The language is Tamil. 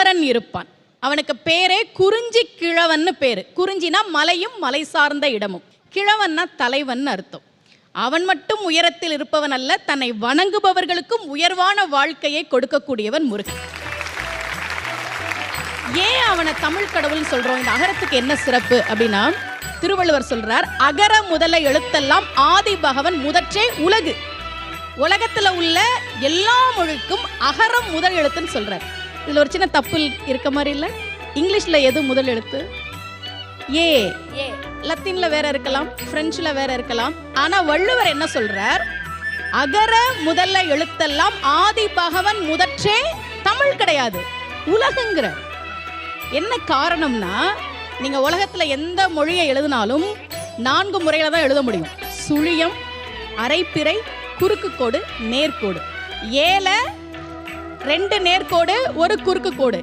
குமரன் இருப்பான். அவனுக்கு பேரே குறிஞ்சி கிழவன்னு பேரு. குறிஞ்சினா மலையும் மலை சார்ந்த இடமும். கிழவன்னா தலைவன் அர்த்தம். அவன் மட்டும் உயரத்தில் இருப்பவன் அல்ல தன்னை வணங்குபவர்களுக்கும் உயர்வான வாழ்க்கையை கொடுக்கக்கூடியவன் முருகன். ஏன் அவனை தமிழ் கடவுள்னு சொல்றோம்? இந்த அகரத்துக்கு என்ன சிறப்பு அப்படின்னா திருவள்ளுவர் சொல்றார் அகர முதல எழுத்தெல்லாம் ஆதி பகவன் முதற்றே உலகு. உலகத்துல உள்ள எல்லா மொழிக்கும் அகரம் முதல் எழுத்துன்னு சொல்றார். இதுல ஒரு சின்ன தப்பு இருக்க மாதிரி இல்ல. இங்கிலீஷ்ல எது முதல் எழுத்து? ஏ. ஏ. லத்தீன்ல வேற இருக்கலாம் பிரெஞ்சுல வேற இருக்கலாம். ஆனா வள்ளுவர் என்ன சொல்றார்? அகர முதல்ல எழுத்தெல்லாம் ஆதி பகவன் முதற்றே தமிழ் கிடையாது உலகுங்கிற என்ன காரணம்னா நீங்க உலகத்துல எந்த மொழியை எழுதினாலும் நான்கு முறையில தான் எழுத முடியும். சுழியம் அரைப்பிறை குறுக்கு கோடு நேர்கோடு ஏல ரெண்டு நேர்கோடு ஒரு குறுக்கு கோடு.